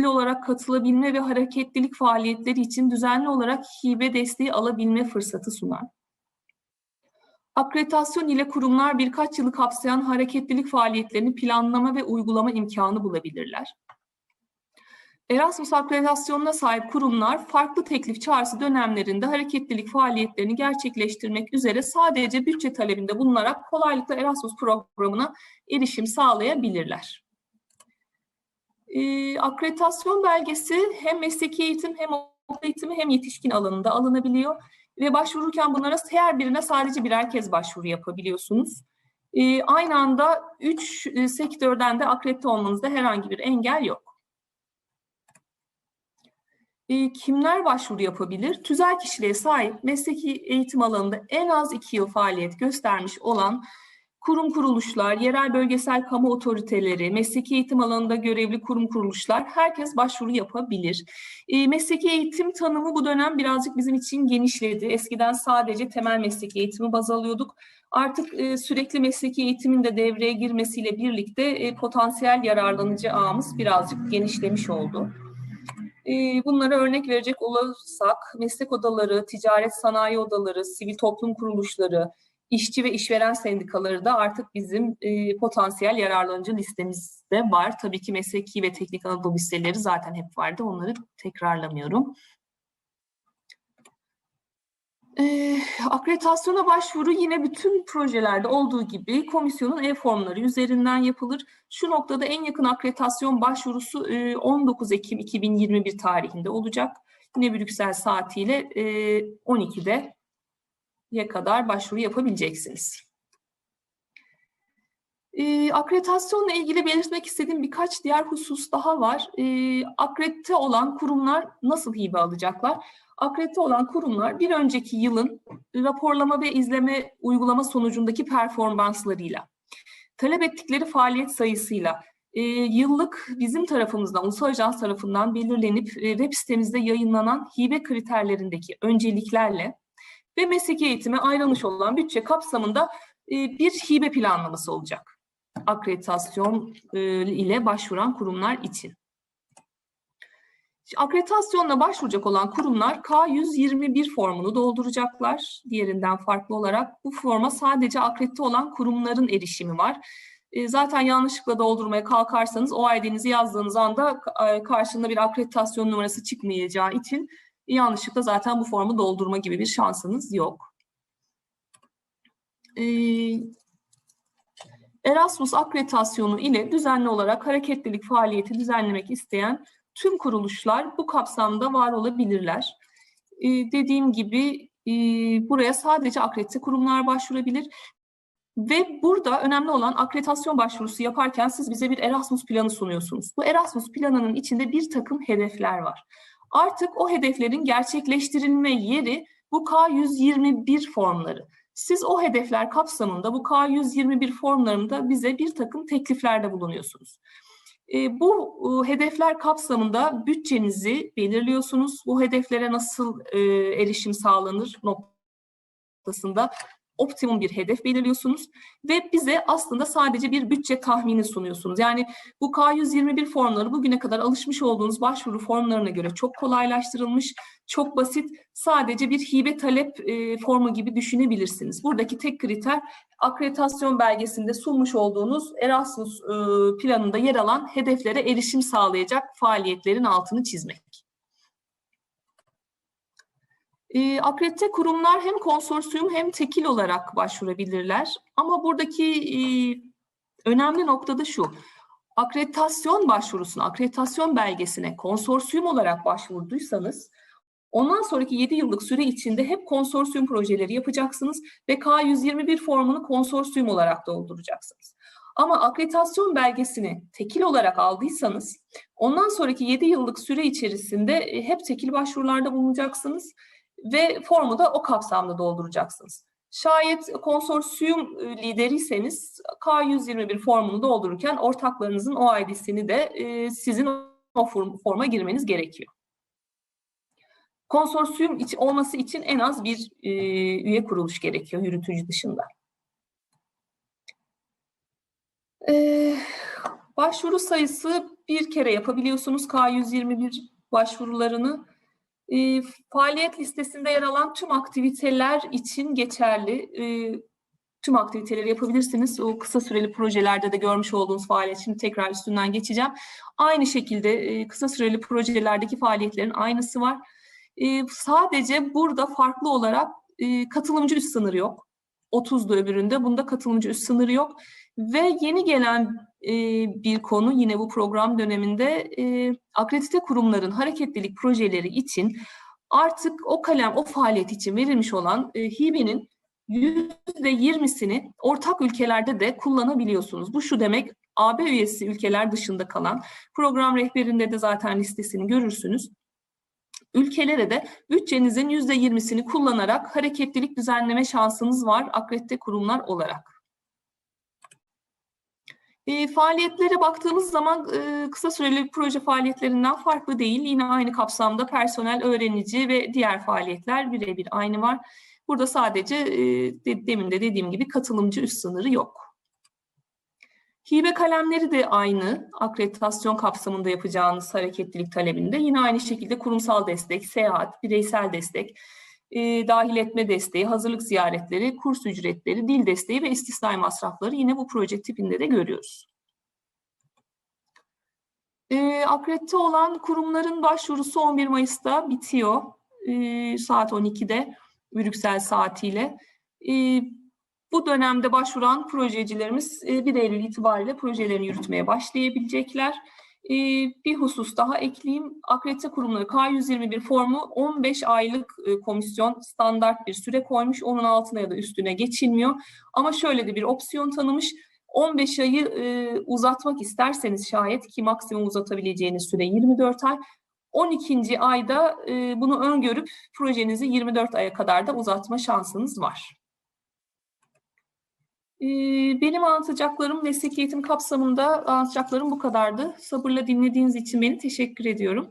ücretli olarak katılabilme ve hareketlilik faaliyetleri için düzenli olarak hibe desteği alabilme fırsatı sunar. Akreditasyon ile kurumlar birkaç yılı kapsayan hareketlilik faaliyetlerini planlama ve uygulama imkanı bulabilirler. Erasmus akreditasyonuna sahip kurumlar farklı teklif çağrısı dönemlerinde hareketlilik faaliyetlerini gerçekleştirmek üzere sadece bütçe talebinde bulunarak kolaylıkla Erasmus programına erişim sağlayabilirler. Ee, akreditasyon belgesi hem mesleki eğitim hem okul eğitimi hem yetişkin alanında alınabiliyor ve başvururken bunlara her birine sadece birer kez başvuru yapabiliyorsunuz. Ee, aynı anda üç e, sektörden de akredite olmanızda herhangi bir engel yok. Ee, kimler başvuru yapabilir? Tüzel kişiliğe sahip mesleki eğitim alanında en az iki yıl faaliyet göstermiş olan kurum kuruluşlar, yerel bölgesel kamu otoriteleri, mesleki eğitim alanında görevli kurum kuruluşlar herkes başvuru yapabilir. E, mesleki eğitim tanımı bu dönem birazcık bizim için genişledi. Eskiden sadece temel mesleki eğitimi baz alıyorduk. Artık e, sürekli mesleki eğitimin de devreye girmesiyle birlikte e, potansiyel yararlanıcı ağımız birazcık genişlemiş oldu. E, bunlara örnek verecek olursak meslek odaları, ticaret sanayi odaları, sivil toplum kuruluşları, işçi ve işveren sendikaları da artık bizim e, potansiyel yararlanıcı listemizde var. Tabii ki mesleki ve teknik Anadolu listeleri zaten hep vardı. Onları tekrarlamıyorum. E, akreditasyona başvuru yine bütün projelerde olduğu gibi komisyonun e-formları üzerinden yapılır. Şu noktada en yakın akreditasyon başvurusu e, 19 Ekim 2021 tarihinde olacak. Yine Brüksel saatiyle e, 12'de ya kadar başvuru yapabileceksiniz. E, akreditasyonla ilgili belirtmek istediğim birkaç diğer husus daha var. E, akredite olan kurumlar nasıl hibe alacaklar? Akredite olan kurumlar bir önceki yılın raporlama ve izleme uygulama sonucundaki performanslarıyla, talep ettikleri faaliyet sayısıyla, e, yıllık bizim tarafımızdan, ulusal ajans tarafından belirlenip e, web sitemizde yayınlanan hibe kriterlerindeki önceliklerle ve mesleki eğitime ayrılmış olan bütçe kapsamında e, bir hibe planlaması olacak. Akreditasyon e, ile başvuran kurumlar için. Akreditasyonla başvuracak olan kurumlar K121 formunu dolduracaklar. Diğerinden farklı olarak bu forma sadece akredite olan kurumların erişimi var. E, zaten yanlışlıkla doldurmaya kalkarsanız o ID'nizi yazdığınız anda karşında bir akreditasyon numarası çıkmayacağı için yanlışlıkla zaten bu formu doldurma gibi bir şansınız yok. Ee, Erasmus akreditasyonu ile düzenli olarak hareketlilik faaliyeti düzenlemek isteyen tüm kuruluşlar bu kapsamda var olabilirler. Ee, dediğim gibi e, buraya sadece akredite kurumlar başvurabilir. Ve burada önemli olan akreditasyon başvurusu yaparken siz bize bir Erasmus planı sunuyorsunuz. Bu Erasmus planının içinde bir takım hedefler var. Artık o hedeflerin gerçekleştirilme yeri bu K121 formları. Siz o hedefler kapsamında bu K121 formlarında bize bir takım tekliflerde bulunuyorsunuz. E, bu e, hedefler kapsamında bütçenizi belirliyorsunuz. Bu hedeflere nasıl e, erişim sağlanır noktasında optimum bir hedef belirliyorsunuz ve bize aslında sadece bir bütçe tahmini sunuyorsunuz. Yani bu K121 formları bugüne kadar alışmış olduğunuz başvuru formlarına göre çok kolaylaştırılmış, çok basit, sadece bir hibe talep e, formu gibi düşünebilirsiniz. Buradaki tek kriter akreditasyon belgesinde sunmuş olduğunuz Erasmus e, planında yer alan hedeflere erişim sağlayacak faaliyetlerin altını çizmek. E, akredite kurumlar hem konsorsiyum hem tekil olarak başvurabilirler. Ama buradaki e, önemli nokta da şu. Akreditasyon başvurusuna, akreditasyon belgesine konsorsiyum olarak başvurduysanız ondan sonraki 7 yıllık süre içinde hep konsorsiyum projeleri yapacaksınız ve K121 formunu konsorsiyum olarak dolduracaksınız. Ama akreditasyon belgesini tekil olarak aldıysanız ondan sonraki 7 yıllık süre içerisinde e, hep tekil başvurularda bulunacaksınız ve formu da o kapsamda dolduracaksınız. Şayet konsorsiyum e, lideriyseniz K121 formunu doldururken ortaklarınızın o ID'sini de e, sizin o forma girmeniz gerekiyor. Konsorsiyum olması için en az bir e, üye kuruluş gerekiyor yürütücü dışında. Başvuru sayısı bir kere yapabiliyorsunuz K121 başvurularını. E, faaliyet listesinde yer alan tüm aktiviteler için geçerli. E, tüm aktiviteleri yapabilirsiniz. O kısa süreli projelerde de görmüş olduğunuz faaliyet. Şimdi tekrar üstünden geçeceğim. Aynı şekilde e, kısa süreli projelerdeki faaliyetlerin aynısı var. E, sadece burada farklı olarak e, katılımcı üst sınırı yok. 30'du öbüründe. Bunda katılımcı üst sınırı yok. Ve yeni gelen e, bir konu yine bu program döneminde e, akredite kurumların hareketlilik projeleri için artık o kalem, o faaliyet için verilmiş olan e, hibenin %20'sini ortak ülkelerde de kullanabiliyorsunuz. Bu şu demek, AB üyesi ülkeler dışında kalan, program rehberinde de zaten listesini görürsünüz. Ülkelere de bütçenizin %20'sini kullanarak hareketlilik düzenleme şansınız var akredite kurumlar olarak. E, faaliyetlere baktığımız zaman e, kısa süreli proje faaliyetlerinden farklı değil. Yine aynı kapsamda personel, öğrenici ve diğer faaliyetler birebir aynı var. Burada sadece e, de, demin de dediğim gibi katılımcı üst sınırı yok. Hibe kalemleri de aynı. Akreditasyon kapsamında yapacağınız hareketlilik talebinde. Yine aynı şekilde kurumsal destek, seyahat, bireysel destek, e, dahil etme desteği, hazırlık ziyaretleri, kurs ücretleri, dil desteği ve istisnai masrafları yine bu proje tipinde de görüyoruz. E, akredite olan kurumların başvurusu 11 Mayıs'ta bitiyor. E, saat 12'de Brüksel saatiyle. E, bu dönemde başvuran projecilerimiz e, 1 Eylül itibariyle projelerini yürütmeye başlayabilecekler. Ee, bir husus daha ekleyeyim. Akredite kurumları K121 formu 15 aylık e, komisyon standart bir süre koymuş. Onun altına ya da üstüne geçilmiyor. Ama şöyle de bir opsiyon tanımış. 15 ayı e, uzatmak isterseniz şayet ki maksimum uzatabileceğiniz süre 24 ay. 12. ayda e, bunu öngörüp projenizi 24 aya kadar da uzatma şansınız var. Benim anlatacaklarım meslek eğitim kapsamında anlatacaklarım bu kadardı. Sabırla dinlediğiniz için beni teşekkür ediyorum.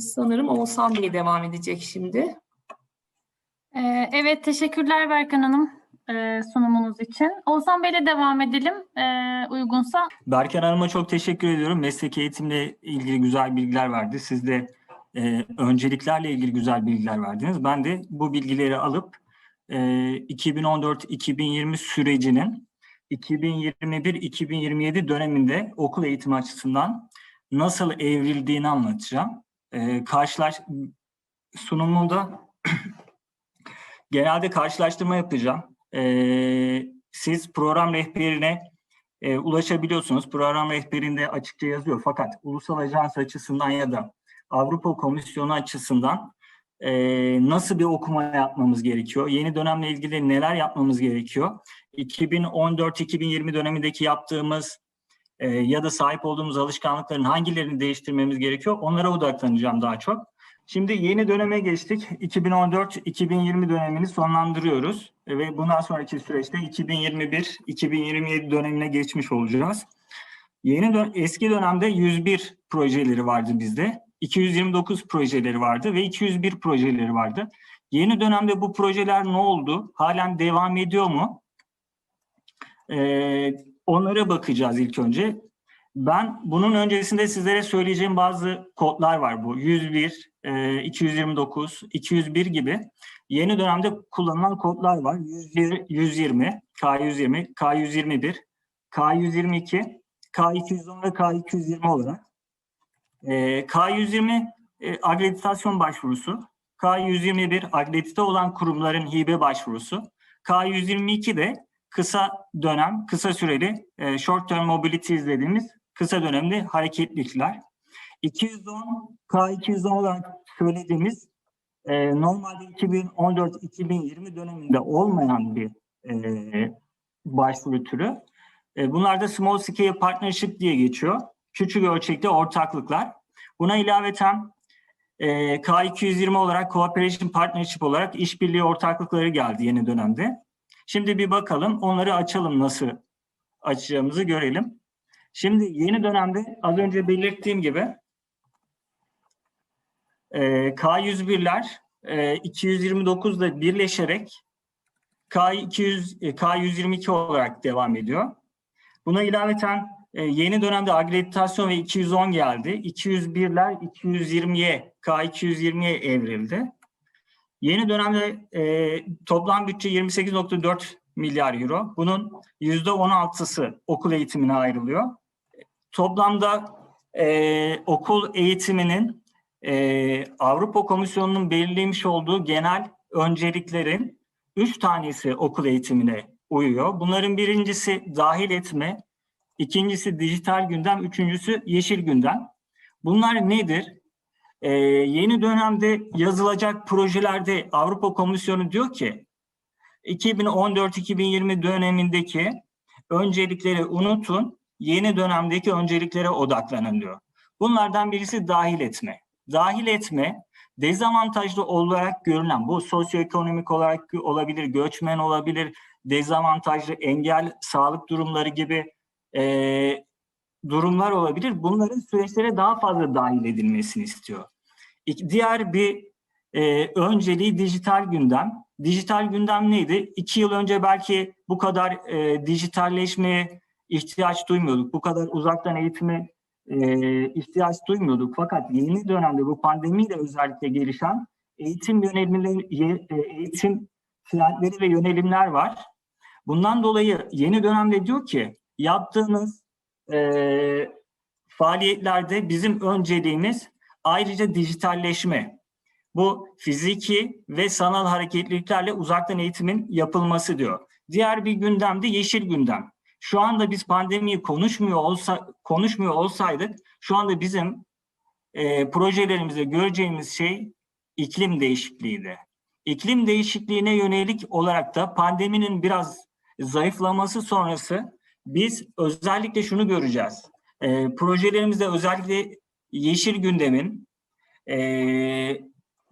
Sanırım Oğuzhan Bey devam edecek şimdi. Evet, teşekkürler Berkan Hanım sunumunuz için. Oğuzhan Bey'le devam edelim uygunsa. Berkan Hanım'a çok teşekkür ediyorum. Meslek eğitimle ilgili güzel bilgiler verdi. Siz de e, önceliklerle ilgili güzel bilgiler verdiniz. Ben de bu bilgileri alıp 2014-2020 sürecinin 2021-2027 döneminde okul eğitimi açısından nasıl evrildiğini anlatacağım. Karşılaş sunumunda genelde karşılaştırma yapacağım. Siz program rehberine ulaşabiliyorsunuz. Program rehberinde açıkça yazıyor. Fakat ulusal ajans açısından ya da Avrupa Komisyonu açısından e, nasıl bir okuma yapmamız gerekiyor? Yeni dönemle ilgili neler yapmamız gerekiyor? 2014-2020 dönemindeki yaptığımız e, ya da sahip olduğumuz alışkanlıkların hangilerini değiştirmemiz gerekiyor? Onlara odaklanacağım daha çok. Şimdi yeni döneme geçtik. 2014-2020 dönemini sonlandırıyoruz ve bundan sonraki süreçte 2021-2027 dönemine geçmiş olacağız. Yeni dön eski dönemde 101 projeleri vardı bizde. 229 projeleri vardı ve 201 projeleri vardı. Yeni dönemde bu projeler ne oldu? Halen devam ediyor mu? Ee, onlara bakacağız ilk önce. Ben bunun öncesinde sizlere söyleyeceğim bazı kodlar var bu. 101, e, 229, 201 gibi. Yeni dönemde kullanılan kodlar var. 101, 120, K120, K121, K122, K210 ve K220 olarak. E, K120 e, akreditasyon başvurusu, K121 akredite olan kurumların hibe başvurusu, K122 de kısa dönem, kısa süreli e, short term mobility dediğimiz kısa dönemli hareketlilikler. 210, K210 olarak söylediğimiz e, normalde 2014-2020 döneminde olmayan bir e, başvuru türü. E, bunlar da small scale partnership diye geçiyor küçük ölçekli ortaklıklar. Buna ilaveten e, K220 olarak Cooperation Partnership olarak işbirliği ortaklıkları geldi yeni dönemde. Şimdi bir bakalım onları açalım nasıl açacağımızı görelim. Şimdi yeni dönemde az önce belirttiğim gibi e, K101'ler e, 229 ile birleşerek K200, e, K122 olarak devam ediyor. Buna ilaveten e, yeni dönemde akreditasyon ve 210 geldi. 201'ler 220'ye, K220'ye evrildi. Yeni dönemde e, toplam bütçe 28.4 milyar euro. Bunun %16'sı okul eğitimine ayrılıyor. Toplamda e, okul eğitiminin e, Avrupa Komisyonu'nun belirlemiş olduğu genel önceliklerin üç tanesi okul eğitimine uyuyor. Bunların birincisi dahil etme, ikincisi dijital gündem, üçüncüsü yeşil gündem. Bunlar nedir? Ee, yeni dönemde yazılacak projelerde Avrupa Komisyonu diyor ki 2014-2020 dönemindeki öncelikleri unutun, yeni dönemdeki önceliklere odaklanın diyor. Bunlardan birisi dahil etme. Dahil etme dezavantajlı olarak görülen bu sosyoekonomik olarak olabilir, göçmen olabilir, dezavantajlı engel, sağlık durumları gibi e, durumlar olabilir. Bunların süreçlere daha fazla dahil edilmesini istiyor. Diğer bir e, önceliği dijital gündem. Dijital gündem neydi? İki yıl önce belki bu kadar e, dijitalleşmeye ihtiyaç duymuyorduk. Bu kadar uzaktan eğitime e, ihtiyaç duymuyorduk. Fakat yeni dönemde bu pandemiyle özellikle gelişen eğitim yönelimleri, e, eğitim trendleri ve yönelimler var. Bundan dolayı yeni dönemde diyor ki yaptığınız e, faaliyetlerde bizim önceliğimiz ayrıca dijitalleşme. Bu fiziki ve sanal hareketliliklerle uzaktan eğitimin yapılması diyor. Diğer bir gündem de yeşil gündem. Şu anda biz pandemiyi konuşmuyor olsa konuşmuyor olsaydık şu anda bizim e, projelerimizde göreceğimiz şey iklim değişikliğiydi. İklim değişikliğine yönelik olarak da pandeminin biraz zayıflaması sonrası biz özellikle şunu göreceğiz. E, projelerimizde özellikle yeşil gündemin e,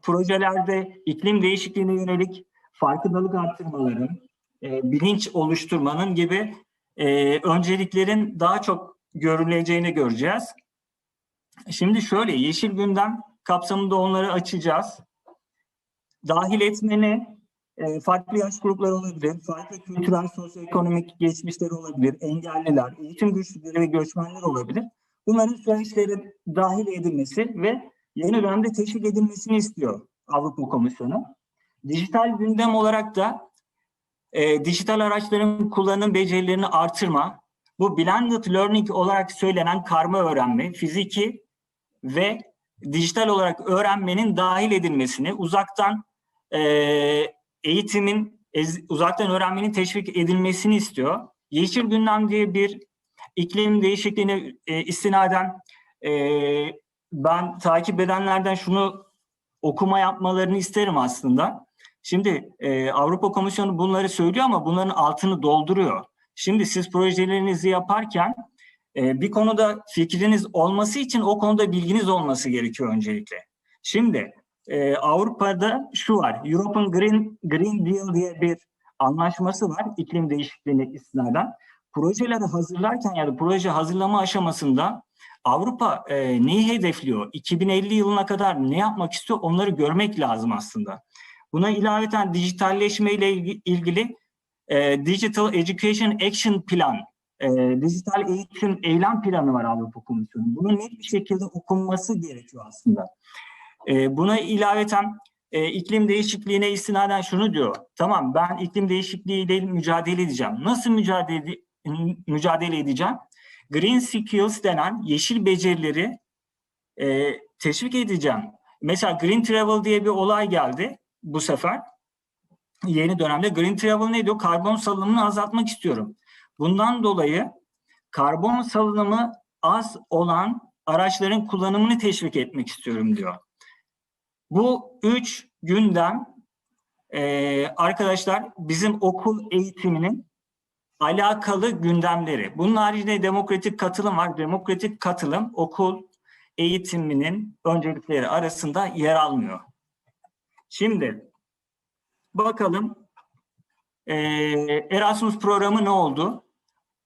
projelerde iklim değişikliğine yönelik farkındalık arttırmaların, e, bilinç oluşturmanın gibi e, önceliklerin daha çok görüleceğini göreceğiz. Şimdi şöyle yeşil gündem kapsamında onları açacağız. Dahil etmeni e, farklı yaş grupları olabilir, farklı kültürel, sosyoekonomik geçmişleri olabilir, engelliler, eğitim güçlüleri ve göçmenler olabilir. Bunların süreçlere dahil edilmesi ve yeni dönemde teşvik edilmesini istiyor Avrupa Komisyonu. Dijital gündem olarak da e, dijital araçların kullanım becerilerini artırma, bu blended learning olarak söylenen karma öğrenme, fiziki ve dijital olarak öğrenmenin dahil edilmesini, uzaktan e, eğitimin, uzaktan öğrenmenin teşvik edilmesini istiyor. Yeşil Gündem diye bir iklim değişikliğine e, istinaden e, ben takip edenlerden şunu okuma yapmalarını isterim aslında. Şimdi e, Avrupa Komisyonu bunları söylüyor ama bunların altını dolduruyor. Şimdi siz projelerinizi yaparken e, bir konuda fikriniz olması için o konuda bilginiz olması gerekiyor öncelikle. Şimdi e, Avrupa'da şu var, European Green, Green Deal diye bir anlaşması var iklim değişikliğine istinaden. Projeleri hazırlarken ya da proje hazırlama aşamasında Avrupa e, neyi hedefliyor? 2050 yılına kadar ne yapmak istiyor? Onları görmek lazım aslında. Buna ilaveten dijitalleşme ile ilgili e, Digital Education Action Plan, e, dijital eğitim eylem planı var Avrupa Komisyonu. Bunun net bir şekilde okunması gerekiyor aslında. E, buna ilaveten e, iklim değişikliğine istinaden şunu diyor. Tamam ben iklim değişikliğiyle mücadele edeceğim. Nasıl mücadele mücadele edeceğim? Green skills denen yeşil becerileri e, teşvik edeceğim. Mesela Green Travel diye bir olay geldi bu sefer. Yeni dönemde Green Travel ne diyor? Karbon salınımını azaltmak istiyorum. Bundan dolayı karbon salınımı az olan araçların kullanımını teşvik etmek istiyorum diyor. Bu üç gündem e, arkadaşlar bizim okul eğitiminin alakalı gündemleri. Bunun haricinde demokratik katılım var. Demokratik katılım okul eğitiminin öncelikleri arasında yer almıyor. Şimdi bakalım ee, Erasmus programı ne oldu?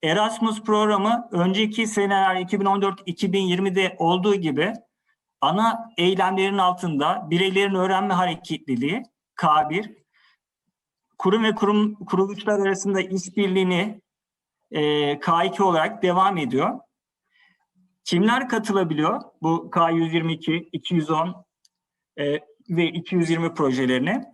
Erasmus programı önceki seneler 2014-2020'de olduğu gibi ana eylemlerin altında bireylerin öğrenme hareketliliği K1, kurum ve kurum kuruluşlar arasında işbirliğini e, K2 olarak devam ediyor. Kimler katılabiliyor bu K122, 210 e, ve 220 projelerine?